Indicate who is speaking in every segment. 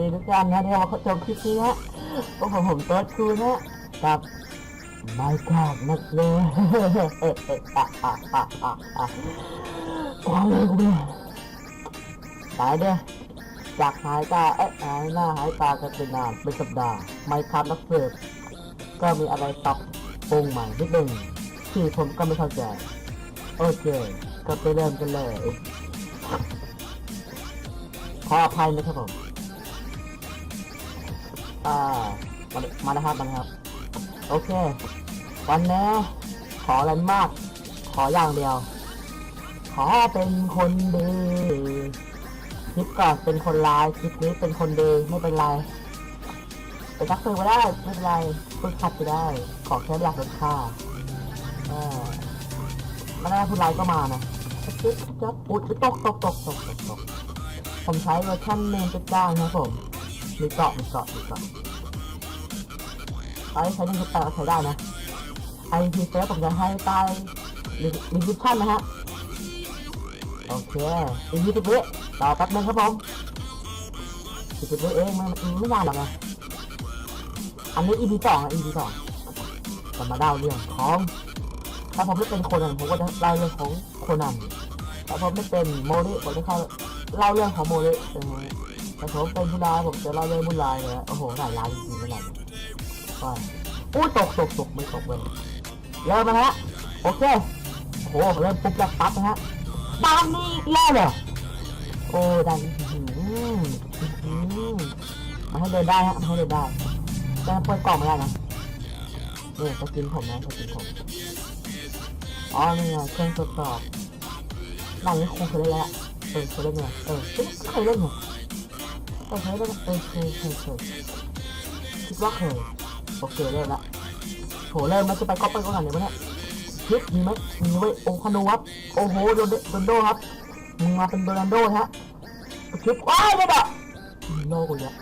Speaker 1: ดีทุกท่านนะเดี๋ยวมาจบคลิปนี้ฮะพวกผมผมเติร์ดคูนะกับไม่กล้านักเลยเอ๊ะเอะอะอะอะอะอะว้าวเลยกูเนี่ยตายเด้อจากหายตาเอ๊ะหายหน้าหายตากันเป็นนานเป็นสัปดาห์ไม่ครับนักเสิร์ฟก็มีอะไรปรับปรุงใหม่นิดหนึ่งที่ผมก็ไม่เข้าใจโอเค ก็ไปเริ่มกันเลยขออภัยนะครับผม อ่ามามานะครับมานะครับ โอเค วันนี้ขออะไรมาก ขออย่างเดียว ขอเป็นคนดีคลิปก่อนเป็นคนร้ายคลิปนี้เป็นคนดีไม่เป็นไรไปทักเพื่อนก็ได้ไม่เป็นไรพูดขัดก็ได้ ขอแค่อยากลดค่าเออม่ได้พูดร้ายก็มานะจิ๊บจ๊บอุดตกตกตกตกตกตกผมใช้เวอร์ชันเมนจุดเก้านะครับผม มีเกาะมีเกาะมีเกาะใช้ใช้ในทุกแต่ใช้ได้นะไอพีเซฟผมจะให้ใต้รีวิชั่นนะฮะโอเคอีกยี่สิบวิรอแป๊บนึงครับผมยี่สิบวิเองมันมันไม่นานหรอกนะอันนี้ EP สองอะ EP สองจะมาเล่าเรื่องของถ้าผมไม่เป็นโคนันผมก็จะเล่าเรื่องของโคนันถ้าผมไม่เป็นโมริผมจะเข้าเล่าเรื่องของโมเลเป็น ไงแต่ผมเป็นผู้ร้ายผมจะเล่าเรื่องผู้ร้ายเลยนะโอ้โหหลายร้ายจริงๆขนาดนี้ก็อู้ตกตกตกไม่ตกเลยเริ่มนะฮะโอเคโอ้โหเริ่มปุ๊บแล้วปั๊บนะฮะตามนี้อีกแล้วเหรอโอ้ดันหืออื้อหืมาให้เดินได้ฮะมาให้เดินได้แต่เปิดกล่องไม่ได้นะเนี่จะกินผมนะจะกินผมอ๋อนี่ไงเครื่องทดสอบหลังนี้คงเคยเล่นแล้วเออเคยเล่นไงเออเฮ้ยเคยเล่นไงเออเคยเล่นเออเคยเคยเคยคิดว่าเคยโอเคเล่นละโหเริ่มมันจะไปก๊อปไปก่อนเลยวะเนี่ยคลิปมีไหมมีไว้โอคานูครับโอ้โหโดนโดนโดครับมึงมาเป็นโดนัลโดฮะคลิปว้ายไม่ดอกโดกูเนี่ย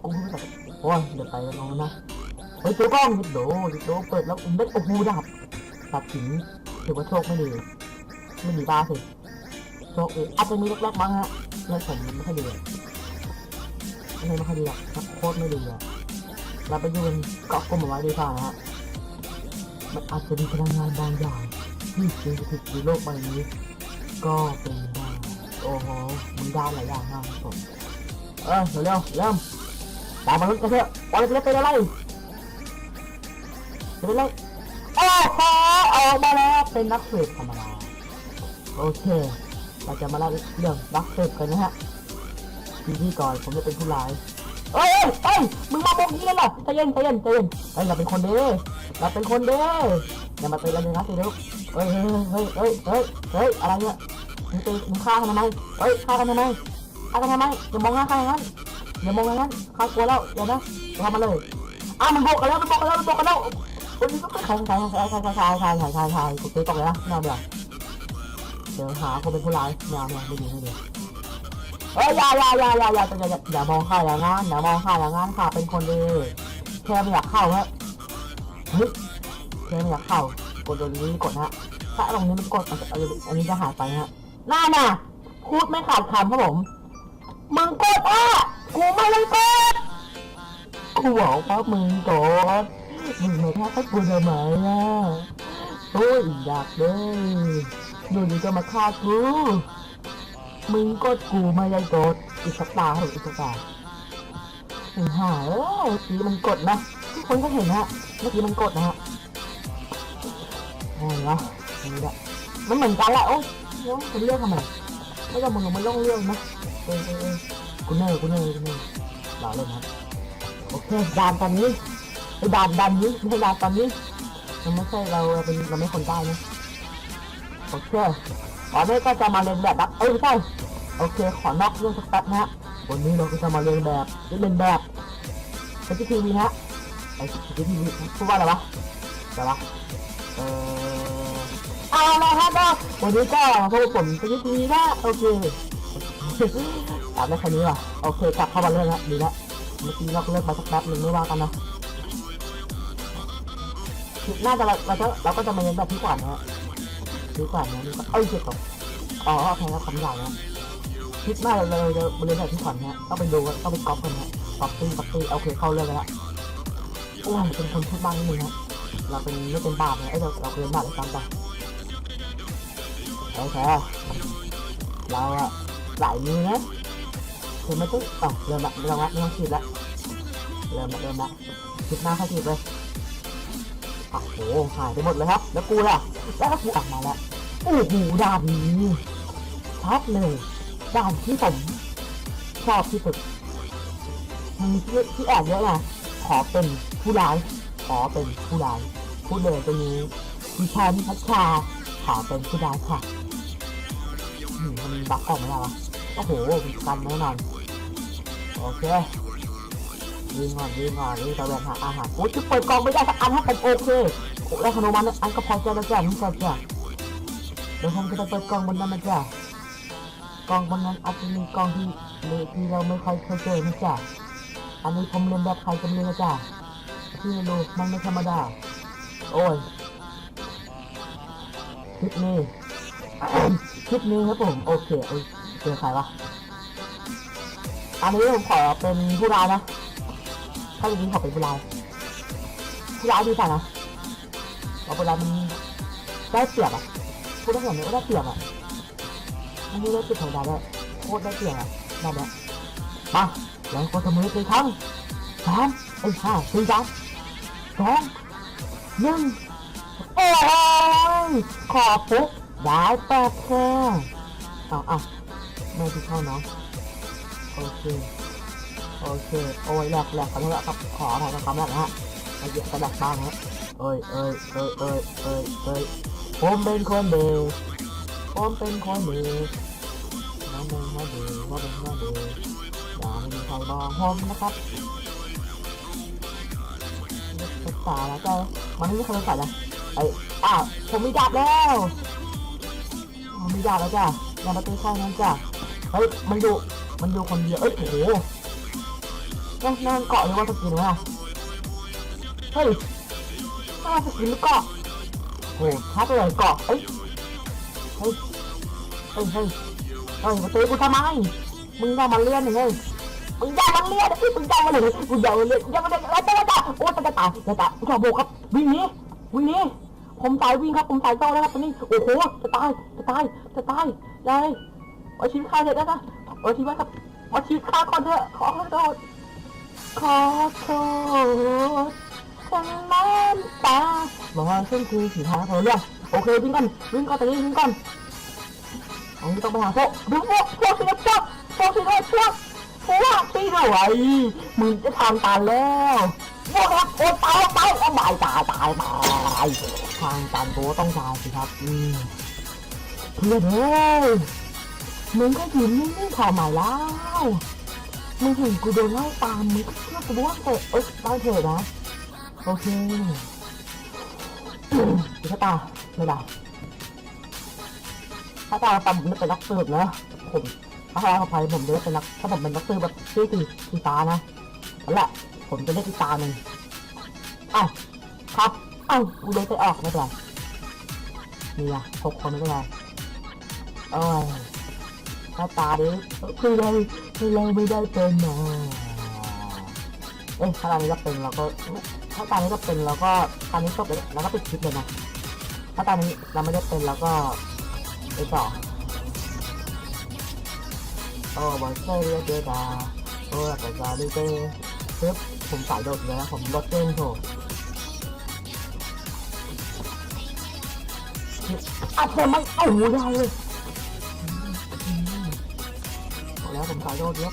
Speaker 1: กูไม่รู้จักโอ้ยเดี๋ยวไปลองนะเฮ้ยตัวกล้องยิดโดยิดโดเปิดแล้วอุ้มเล็กโอ้โหดับตัดสินถือว่าโชคไม่ดีไม่ดีบ้าสิโชคเองอาจจะมีเล็กๆบ้งฮะ เรื่องผมมันไม่ค่อยดีอะไม่ไม่ค่อยดีอกครับโคตรไม่ดีอะเราไปดูกันเกาะกลมเอาไว้ดีกว่านะฮะมันอาจจะมีพลังงานบางอย่างที่สิงสถิตอยู่โลกใบนี้ ก็เป็นได้โอ้โหมึงได้หลายอย่างมากครับผมเออเร็วเริ่มตามมาลุ้นกันเถอะวันนี้จะเป็นอะไรจะเป็นอะไรโอ้โหออกมาแล้วเป็นนักสืบธรรมดาโอเค เราจะมาเล่าเรื่องรักเสิร์ฟกันนะฮะทีที่ก่อนผมจะเป็นผู้ร้ายเอ้ยเอ้ยมึงมาบอกนี้เลยเหรอใจเย็นใจเย็นใจเย็นเฮ้ยเราเป็นคนเดีเราเป็นคนเดีอย่ามาตีเราเลยนะสิลูกเฮ้ยเฮ้ยเฮ้ยเฮ้ยเฮ้ยอะไรเนี่ยมึงตีมึงฆ่ากันทำไมเฮ้ยฆ่ากันทำไมฆ่ากันทำไมอย่ามองหน้าใครอย่างนั้นอย่ามองอย่างนั้นข้ากลัวแล้วอย่านะทำมาเลยอ้าวมันบอกกันแล้วมันบอกกันแล้วมันบอกกันแล้วโอ้ก็ใครใครใครใครใครใครใครใครใครใครกูตีตกเลยนะไม่เอาเดี๋ยว เดี๋ยวหาคนเป็นผู้ร้ายอย่าอย่าไม่ดีไม่ดีเอ้ยอย่าอย่าอย่าอย่าอย่าอย่าอย่าอย่ามองข้าอย่างนั้นอย่ามองข้าอย่างนั้นข้าเป็นคนดีแค่ไม่อยากเข้าฮะเฮ้ยแค่ไม่อยากเข้ากดตรงนี้กดฮะถ้าตรงนี้มันกดมันจะอันนี้จะหายไปฮะน่าน่ะพูดไม่ขาดคำครับผมมึงกดอะกูไม่ได้กดกูบอกว่ามึงกดมึงไม่แค่ให้กูทำไมอะโอ้ยอยากเด้ ออยู่ดีก็มาฆ่ากูมึงกดกูไม่ได้กดอีกสักตาหรออีกสักตาถึงหาเออเมื่อกี้มันกดนะทุกคนก็เห็นฮะเมื่อกี้มันกดนะฮะอะไรวะนี่แหละมันเหมือนกันแหละโอ้ยเดี๋ยวจะเรื่องทำไมไม่ต้องมึงมันต้องเรื่องนะเออเออกูเนอร์กูเนอร์กูเนอร์รอเลยครับโอเคด่านตอนนี้ไอ้ด่านดานนี้ไม่ใช่ดานตอนนี้มันไม่ใช่เราเราเป็นเราไม่คนใต้นะ โอเควันนี้ก็จะมาเรียนแบบนะเอ้ยไม่ใช่โอเค ขอนอกเรื่องสักแป๊บนะฮะวันนี้เราก็จะมาเรียนแบบเรียนแบบเป็นที่ทีวีฮะไอ้ที่ทีวีพูดว่าอะไรวะอะไรวะเออเอาละครับก็วันนี้ก็พบกับผมเป็นที่ทีวีนะโอเคตามได้แค่นี้ว่ะโอเคกลับเข้ามาเรื่องละดีละเมื่อกี้เราก็เลิกมาสักแป๊บหนึ่งไม่ว่ากันนะน่าจะเราเราจะเราก็จะมาเรียนแบบที่กว่านะฮะ ดีกว่านะดีกว่าเอ้ยเจ็บก่อนอ๋อแพงแล้วคำใหญ่นะคิดมากเลยเราจะเรียนแบบที่ก่อนนะต้องไปดูต้องไปก๊อปกันนะก๊อปปี้ก๊อปปี้โอเคเข้าเรื่องกันละโอ้ยเป็นคนพูดบ้างนิดนึงนะเราเป็นไม่เป็นบาปนะไอ้เราเราเป็นบาปเลยซ้ำไปโอเคเราอะหลายมือนะคือไม่ต้องอ๋อเริ่มละไม่ต้องละไม่ต้องขีดละเริ่มละเริ่มละคิดหน้าเข้าขีดเลย โอ้โหหายไปหมดเลยครับ แล้วกูล่ะ แล้วก็กูออกมาแล้วโอ้โหดาบนี้ชัดเลยดาบที่ผมชอบที่สุดมีที่ที่แอบเยอะนะขอเป็นผู้ร้าย ขอเป็นผู้ร้ายพูดเลยตรงนี้ดิฉันพัชชาขอเป็นผู้ร้ายค่ะอืมมันบักออกไม่ได้วะโอ้โหมีกันแน่นอนโอเค ยิงก่อนยิงก่อนยิงตะเวนหาอาหารโอ้ยเปิดกล่องไม่ได้สักอันถ้ผมโอเคโอ้แล้วขนมมันอันก็พอใจแล้วจ้ะนี่จ้ะจ้ะเดี๋ยวผมจะไปเปิดกล่องบนนั้นนะจ้ะกล่องบนนั้นอาจจะมีกล่องที่เลยที่เราไม่ค่อยเคยเจอนะจ้ะอันนี้ผมเรียนแบบใครก็ไม่รู้นะจ้ะที่รู้มันไม่ธรรมดา โอ้ยคลิปนี้คลิปนี้ครับผมโอเคเอ้ยเจอใครวะอันนี้ผมขอเป็นผู้ร้ายนะ ถ้าจริงๆขอเป็นผู้ร้ายผู้ร้ายดีกว่านะเพราะผู้ร้ายมันได้เปรียบอะพูดได้อย่างนี้ก็ได้เปรียบอะมันไม่ได้เปรียบธรรมดาด้วยโคตรได้เปรียบอะนั่นแหละมาแล้วก็ทำมือเป็นครั้งสามเอ้ห้าสี่สามสองหนึ่งโอ้ยขอปุ๊บได้แปดแค่เอาเอาไม่ที่เข้าเนาะโอเค โอเค โอ้ยแหลกแหลกขอโทษครับขออภัยกับคำแรกนะฮะมาเหยียบกระดักบ้างฮะเอ้ยเอ้ยเอ้ยเอ้ยเอ้ยเอ้ยผมเป็นคนเดียวผมเป็นคนเดียวน้องเป็นคนเดียวว่าเป็นคนเดียวอย่าไม่มีใครมองผมนะครับศึกษาแล้วก็มันไม่มีใครศึกษาเลยไอ้อ้าวผมมีดาบแล้วผมมีดาบแล้วจ้ะอย่ามาตีข้างนั้นจ้ะเฮ้ยมันอยู่มันอยู่คนเดียวเอ้ยโอ้โห นั่นนั่นเกาะหรือว่าสกินวะเฮ้ยน่สกินหรือเกาะโอ้ชัดเลยเกาะเอ้ยเฮ้ยเฮ้ยเฮ้ยเฮ้ยมาตีกูทำไมมึงอย่ามาเลื่อนเฮ้ยมึงอย่ามาเลื่อนมึงอย่ามาเลื่อนมึงอย่ามาเลื่อนอย่ามาเลื่อนแล้วจะตายโอ้จะตายจะตายขอโบกครับวิ่งหนี้วิ่งหนี้ผมตายวิ่งครับผมตายเจ้าแล้วครับตอนนี้โอ้โหจะตายจะตายจะตายยายเอาชีวิตข้าเถอะนะเอาชีวิตครับเอาชีวิตข้าก่อนเถอะขอโทษ ขอโทษฉันน้ำตาบอกว่าเส้นคือสีทางเขาเรื่องโอเควิ่งก่อนวิ่งก่อนตอนนี้วิ่งก่อนอันนี้ต้องไปหาพวกดูพวกพวกสีน้ำจับพวกสีน้ำจับพวกตีด้วยมึงจะทำตาแล้วพวกครับโอ้ตายตายเอาตายตายตายตายทางการตัวต้องตายสิครับอืมเพื่อนเอ้ยมึงก็ยืนนิ่งๆข่าวใหม่แล้ว มึงเห็นกูโดนไล่ตามมึงก็เชื่อกูว่าเตะเอ้ยได้เถอะนะโอเคถ้าตาไม่ได้ถ้าตาตามผมจะเป็นนักสืบนะผมถ้าใครเขาไปผมจะเป็นนักถ้าผมเป็นนักสืบแบบชื่อตีตีตานะนั่นแหละผมจะเรียกตีตาหนึ่งอ้าวครับอ้าวกูเลยไปออกไม่เป็นไรนี่อะหกคนไม่เป็นไรโอ้ยถ้าตาดิคือเรา คือเราไม่ได้เป็นนะเอ้ยถ้าตานี้ก็เป็นเราก็ถ้าตานี้ก็เป็นเราก็ตานี้จบเลยแล้วก็ปิดคลิปเลยนะถ้าตานี้เราไม่ได้เป็นเราก็ไปต่อโอ้บอลเซ่เรียเจดาโอ้แต่จาดิเต้ปึ๊บผมสายโดดเลยนะผมรถเต้นโถอัดแต่ไม่เอาได้เลย ผมขอโทษเยอะ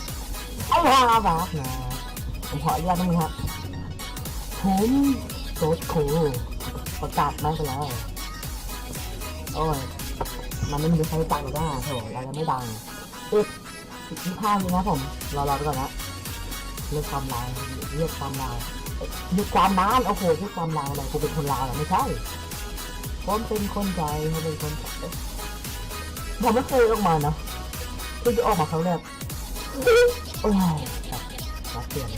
Speaker 1: อ้ห่าแบบนะผมขออนุญาตนิดนึงครับผมโซดโคประกาศม่ไปแล้ว โอ้ย มันไม่มีใครตังค์ได้โถเราจะไม่ดังอีกอีกที่ห้านี้นะผม รอรอไปก่อนนะเรียกความลายเรียกความลายเรียกความนานโอ้โหเรียกความลายอะไรกูเป็นคนลาวเหรอไม่ใช่ผมเป็นคนใจผมเป็นคนใจผมไม่เคยออกมานะเพิ่งจะออกมาครั้งแรก โอ้ยครับรับเปลี่ยน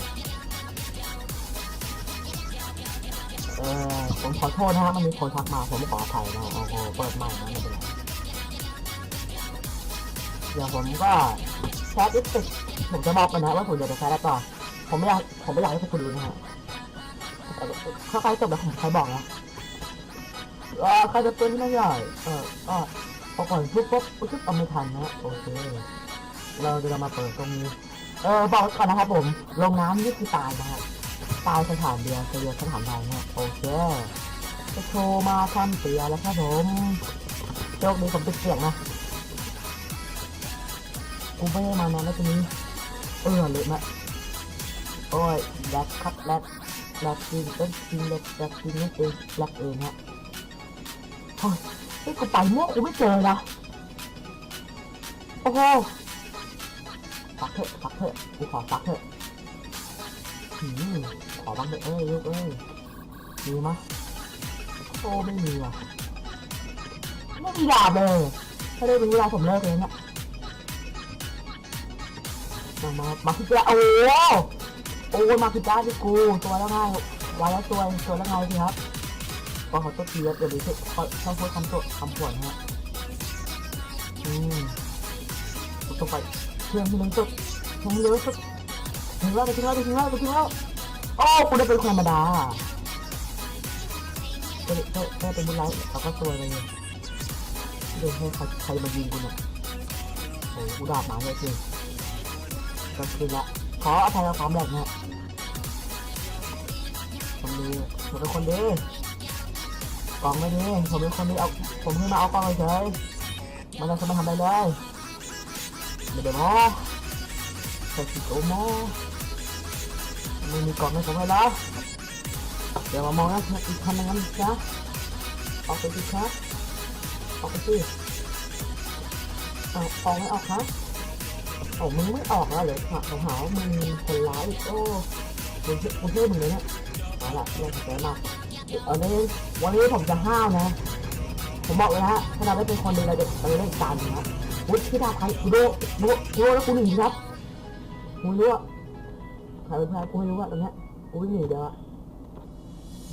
Speaker 1: เออผมขอโทษนะฮะมันมีคนทักมาผมขออภัยนะโอ้โหเปิดใหม่นะไม่เป็นไรเดี๋ยวผมก็แคสดิสติกผมจะบอกกันนะว่าผมจะไปแคสอะไรต่อผมไม่อยากผมไม่อยากให้ทุกคนรู้นะฮะเข้าใกล้จบแล้วผมใครบอกนะเออใครจะเป็นที่ไม่ใหญ่เออก็พอก่อนปุ๊บปุ๊บปุ๊บเอาไม่ทันนะโอเค เราจะมาเปิดตรงนี้ เออบอกก่อนนะครับผม ลงน้ำนี่คือตายนะฮะตายสถานเดียวเดียวสถานใดนะโอเคจะโชว์มาทำเสียแล้วครับผมโชคดีผมติดเสียงนะกูไม่ได้มานานแล้วตรงนี้ เออเลยนะโอ้ยแลกครับแลกแลกจริงเอ้ยจริงแลกแลกจริงนี่เองแลกเองฮะเฮ้ยไอ้กูไปมั่วกูไม่เจอนะโอ้โห ฟักเถอะฟักเถอะกูขอฟักเถอะหืมขอบ้างเถอะเอ้ยลูกเอ้ยมีมะโอ้ไม่มีว่ะไม่มีดาบเลยถ้าได้รู้เวลาผมเลิกเลยเนี่ยมามามาคือจ้าโอ้โอ้มาคือจ้าที่กูตัวแล้วไงวายแล้วตัวตัวแล้วไงสิครับก็ขอตัวทีครับเดี๋ยวนี้เขาเขาพูดคำตัวคำผวนฮะอืมต้องไป เครื่องที่มันสุดเครื่องเร็วสุดถึงแล้วไปถึงแล้วไปถึงแล้วไปถึงแล้วโอ้กูได้เป็นคนธรรมดาก็ก็ก็เป็นบุญไลท์แล้วก็ตัวไรเนี่ยเดี๋ยวให้ใครใครมายิงกูเนี่ยโอ้กูดาบหมาเลยจริงก็คือละขออภัยกับความแบบนะผมดีผมเป็นคนดีกล่องไม่ดีผมเป็นคนดีเอาผมเพิ่งมาเอากล่องเฉยมันจะมาทำอะไรเลย ไม่ได้มอใส่สีโตหมอไม่มีกล่องให้ผมเลยแล้วเดี๋ยวมามองนะอีกคันนึงนะจ๊ะออกไปสิครับออกไปสิเอาออกไม่ออกครับโอ้มึงไม่ออกแล้วเหรอหาเขาหาว่ามึงคนร้ายอีกโอ้มึงมึงเท่มึงเลยเนี่ยเอาละเรื่องของแกมาเอานี้วันนี้ผมจะห้าวนะ ผมบอกเลยนะถ้าเราไม่เป็นคนดีเราจะเราจะเล่นการนะ วุฒิที่ดาใครกูโดกูกูแล้วกูหนีครับกูรู้ว่าใครเป็นใครกูไม่รู้ว่าตรงเนี้ยกูหนีเดี๋ยวอะ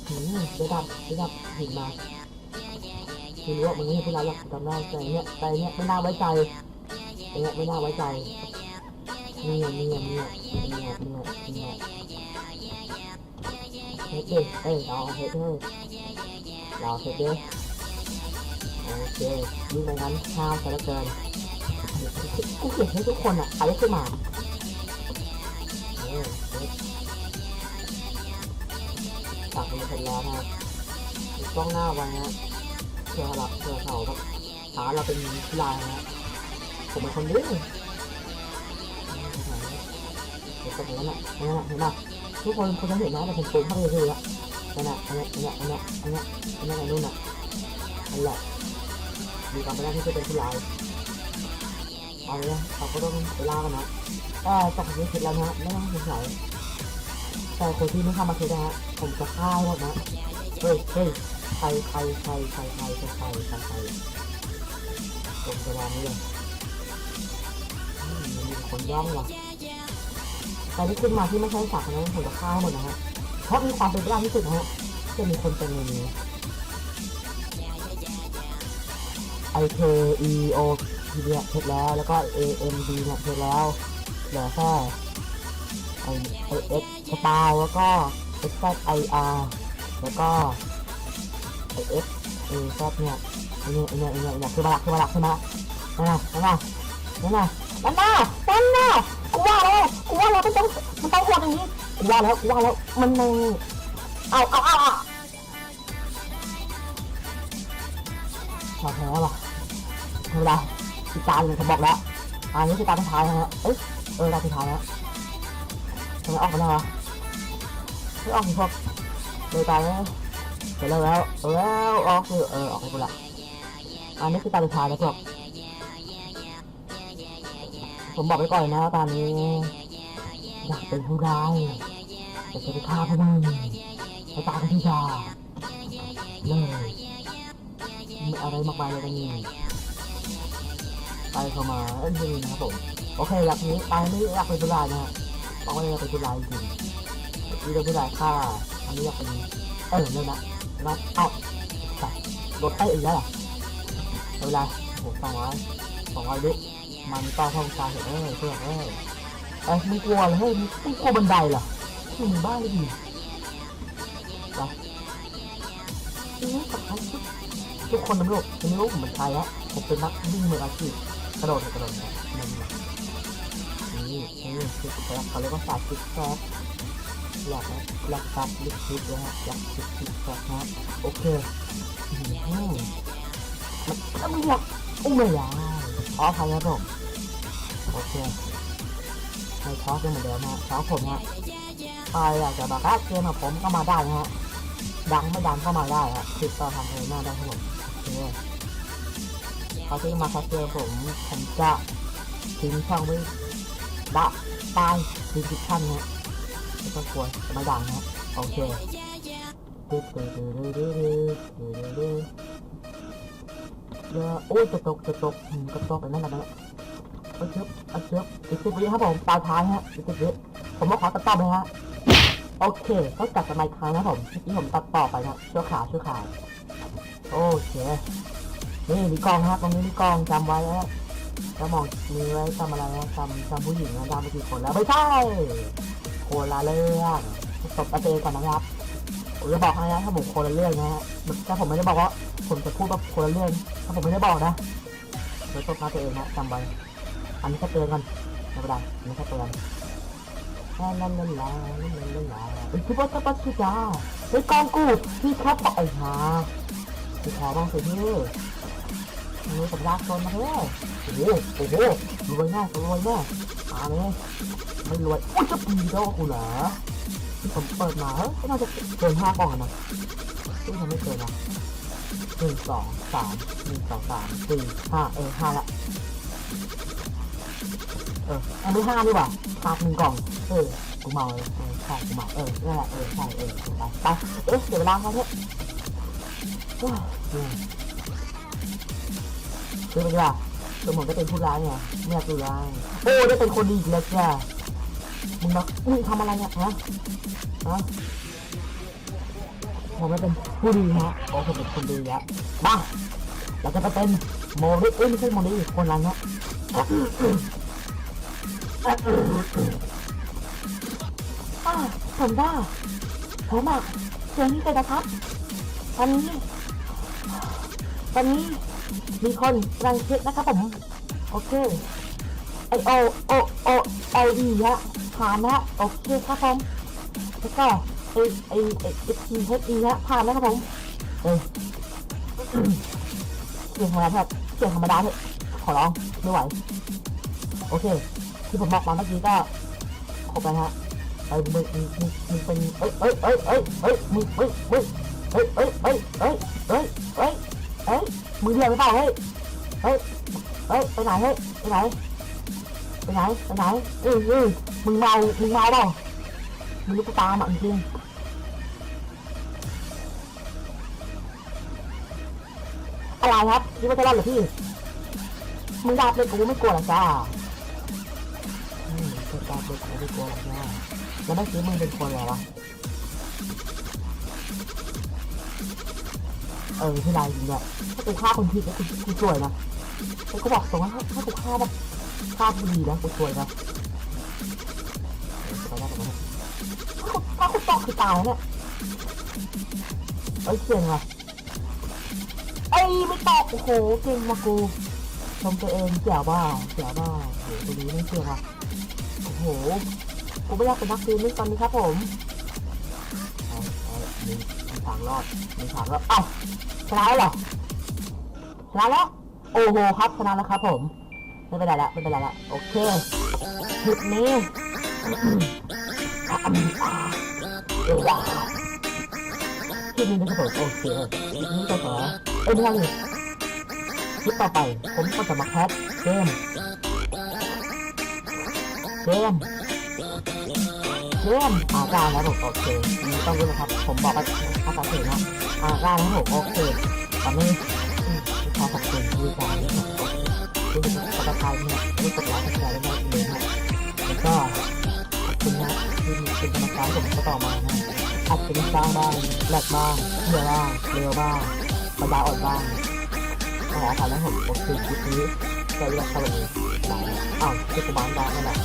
Speaker 1: หืมเดี๋ยวดับเดี๋ยวดับหินมาไม่รู้ว่ามึงไม่ใช่ผู้ร้ายหรอกจำได้แต่เนี้ยแต่เนี้ยไม่น่าไว้ใจเนี่ยไม่น่าไว้ใจเนี่ยเนี่ยเนี่ยเนี่ยเนี่ยเนี่ยเฮ็ดดิเอ้ยเราเฮ็ดเฮ้ยเราเฮ็ดดิโอเคยิ่งไปงั้นข้าวซะเหลือเกิน กูเก็บให้ทุกคนอะใครได้ขึ้นมาเออเฮ็ดตักมันเสร็จแล้วนะกล้องหน้าไว้นะเพื่อเราเพื่อเขาแบบหาเราเป็นผู้ลายนะผมเป็นคนดื้อเดี๋ยวตรงนั้นน่ะนั่นน่ะเห็นป่ะทุกคนคนจะเห็นนะแต่ผมซูมเข้าไปเลยละนั่นน่ะอันนี้อันนี้อันนี้อันนี้อันนี้อันนู้นน่ะนั่นแหละมีความเป็นหน้าที่จะเป็นผู้ร้าย เอาละเราก็ต้องไปล่ากันนะแต่จากนี้คิดแล้วนะไม่ต้องสงสัยแต่คนที่ไม่เข้ามาคิดนะฮะผมจะฆ่าให้หมดนะเฮ้ยเฮ้ยใครใครใครใครใครใครใครใครใครผมจะวางนี่เลยมีคนย่องว่ะแต่ที่ขึ้นมาที่ไม่ใช่สัตว์นะผมจะฆ่าให้หมดนะฮะเพราะมีความเป็นไปได้ที่สุดนะฮะจะมีคนเป็นในนี้ I K E O P เนี่ยเพชรแล้วแล้วก็ A M D เนี่ยเพชรแล้วเหลือแค่ไอไอ X สตาร์แล้วก็ X Z I R แล้วก็ไอ X A Z เนี่ยไอเนี่ยไอเนี่ยไอเนี่ยไอเนี่ยคือมาละคือมาละคือมาละนั่นน่ะนั่นน่ะนั่นน่ะนั่นน่ะนั่นน่ะกูว่าแล้วกูว่าแล้วมันต้องมันต้องโหดอย่างนี้กูว่าแล้วกูว่าแล้วมันในเอาเอาเอาเอาเราแพ้ว่ะไม่เป็นไรอีกตาหนึ่งผมบอกแล้วอันนี้คือตาสุดท้ายแล้วฮะเอ้ยเออตาสุดท้ายแล้วทำไมออกมาแล้ววะไม่ออกสิพวกเลยตายแล้วเสร็จแล้วแล้วเออแล้วออกคือเออออกไปหมดละอันนี้คือตาสุดท้ายแล้วพวกผมบอกไว้ก่อนนะว่าตอนนี้อยากเป็นผู้ร้ายอยากจะไปฆ่าพวกมึงไปตามกันที่ดาเลยมีอะไรมากมายเลยวันนี้ ไปเข้ามาเอ็นดีนะครับผมโอเคอยากนี้ไปไม่อยากเป็นผู้ร้ายนะฮะบอกว่าอยากเป็นผู้ร้ายจริงนี่เป็นผู้ร้ายฆ่าอันนี้อยากเป็นเออเนี่ยนะนะเอ้าใส่รถใต้อีกแล้วเหรอเวลาโอ้โหสองร้อยสองร้อยดิมันต้องท่องตาเถอะเอ้ยเพื่อนเอ้ยเอ้ยมึงกลัวเหรอเฮ้ยมึงมึงกลัวบันไดเหรอมึงบ้าหรือไงไปนี่กับเขาทุกคนนะลูกจะไม่รู้ผมเป็นใครอะผมเป็นนักวิ่งมืออาชีพ กระโดดกระโดดเนี่ยนั่นแหละนี่นี่คือแซกเขาเรียกว่าศาสตร์ซิกแซกอยากนะอกซับลิควิดนะฮะอยากซิกซิกแซกนะโอเคอืมมันแล้วมึงอยากอุ้มเลยอะขออภัยครับผมโอเคให้ทอกันเหมือนเดิมนะสาวผมฮะใครอยากจะมาคัดเกมกับผมก็มาได้นะฮะดังไม่ดังก็มาได้ฮะติดต่อทางเพจหน้าได้ครับผมโอเค เขาที่มาคัดเกมผมผมจะทิ้งช่องไว้ดะใต้ดีสคริปชั่นนะไม่ต้องกลัวจะไม่ดังนะโอเคตึ๊ดตึ๊ดตึ๊ดตึ๊ดตึ๊ดตึ๊ดตึ๊ดเดี๋ยวโอ้ยจะตกจะตกอืมก็ตกไปนั่นแหละนะเอาเชือบเอาเชือบอีกสิบวิครับผมตาท้ายฮะอีกสิบวิผมมาขอตัดต่อไปฮะโอเคต้องจัดกันใหม่ครั้งนะผมเมื่ผมตัดต่อไปนะชั่วขาวชั่วขาวโอเค นี่มีกล้องฮะตรงนี้มีกล้องจำไว้นะจะมองมีไว้จำอะไรนะจำจำผู้หญิงนะจำไปกี่คนแล้วไม่ใช่คนละเรื่องจบประเด็นก่อนนะครับผมจะบอกให้นะถ้าผมคนละเรื่องนะฮะถ้าผมไม่ได้บอกว่าผมจะพูดว่าคนละเรื่อง ถ้าผมไม่ได้บอกนะเดี๋ยวตบหน้าตัวเองนะจำไว้อันนี้แค่เตือนกันไม่เป็นไรอันนี้แค่เตือนลาลาลาลาลาลาลาเฮ้ยคิดว่าจะปัดชิจ้าเฮ้กองกูพี่ครับไอ้ห่าพี่ขอบ้างสิพี่ มือกับยากจนมาเฮ้ยโอ้โหโอ้โหรวยแน่รวยแน่มาเลยไม่รวยอุ้ยจะปีโดกูเหรอที่ผมเปิดมาเฮ้ยก็น่าจะเกินห้ากล่องอะนะซึ่งทำไม่เกินนะหนึ่งสองสามหนึ่งสองสามสี่ห้าเออห้าละเอออันนี้ห้าดีกว่าขาดหนึ่งกล่องเออกูเมาเลยเออใช่กูเมาเออนั่นแหละเออใช่เออไปไปเอ๊ะเสียเวลาเขาเถอะ เหนื่อยคือเป็นไงล่ะคือผมก็เป็นผู้ร้ายไงไม่อยากดูร้ายโอ้ได้เป็นคนดีอีกแล้วจ้ะมึงแบบมึงทำอะไรเนี่ยฮะฮะผมไม่เป็นผู้ดีฮะโอ้ผมเป็นคนดีแล้วมาเราจะไปเป็นโมดิเอ้ยไม่ใช่โมดิคนนั้นนะอ่าผมได้ผมอะเสียงนี้เลยนะครับตอนนี้ตอนนี้ มีคนกำลังเช็คนะครับผม โอเคไอโอโอโอไอดีฮะผ่านนะโอเคครับผมแล้วก็ไอไอไอเอทีเฮดีฮะผ่านแล้วครับผมเออเสียงธรรมดาครับเสียงธรรมดาเถอะขอร้องไม่ไหวโอเค ที่ผมบอกมาเมื่อกี้ก็ครบแล้วฮะไอมึงมึงมึงมึงเป็นเอ้ยเอ้ยเอ้ยเอ้ยเอ้ยมึงเอ้ยเอ้ยเอ้ยเอ้ยเอ้ยเอ้ย มึงเรียกหรือเปล่าเฮ้ย เฮ้ย เฮ้ย ไปไหนเฮ้ย ไปไหน ไปไหน ไปไหนเออเออมึงเมา มึงเมาเปล่ามึงรู้กูตามอะจริงอะไรครับคิดว่าจะรอดหรอพี่ มึงดาบเลยกูไม่กลัวหรอกจ้าอืมกิดาบเลยกูไม่กลัวหรอกจ้าแล้วเมื่อกี้มึงเป็นคนอะไรวะ เออที่ไรจริงเนี่ยถ้ากูฆ่าคนผิดแล้วกูกูสวยนะแต่กูบอกตรงว่าถ้าถ้ากูฆ่าแบบภาพดีนะกูช่วยนะถ้าคุณตกคือตายเนี่ยเอ้เก่งว่ะไอ้ไม่ตอกโอ้โหเก่งมากูชมตัวเองเจ๋วบ้าเจ๋วบ้าโหตัวนี้ไม่เชื่อว่ะโอ้โหกูไม่อยากเป็นนักบินตอนนี้ครับผมมีทางรอดมีทางรอดเอ้า ชนะแล้วเหรอชนะแล้วโอ้โหครับชนะแล้วครับผมไม่เป็นไรละไม่เป็นไรละโอเคคลิปนี้คลิปนี้นะครับผมโอเคคลิปนี้ก็ขอเอ้ยไม่ใช่เคลิปต่อไปผมก็จะมาแคสเกมเกมเกมอาการแล้วผมโอเคต้องรู้นะครับผมบอกว่าภาษาเสียงนะ อาการแล้วผมโอเคตอนนี้อืมขอขอบคุณที่การนะครับรู้สึกประทับเนี่ยรู้สึกหลายใจได้มากเลยนะแล้วก็ขอบคุณนะที่เป็นกำลังใจผมก็ต่อมานะอาจจะมีบ้างบ้างแหลกบ้างเชื่อยบ้างเร็วบ้างปัญญาอ่อนบ้างขออภัยนะผมโอเคคลิปนี้ก็เลือกเข้าแบบนี้อ้าวที่กูบ้านได้นั่นแหละ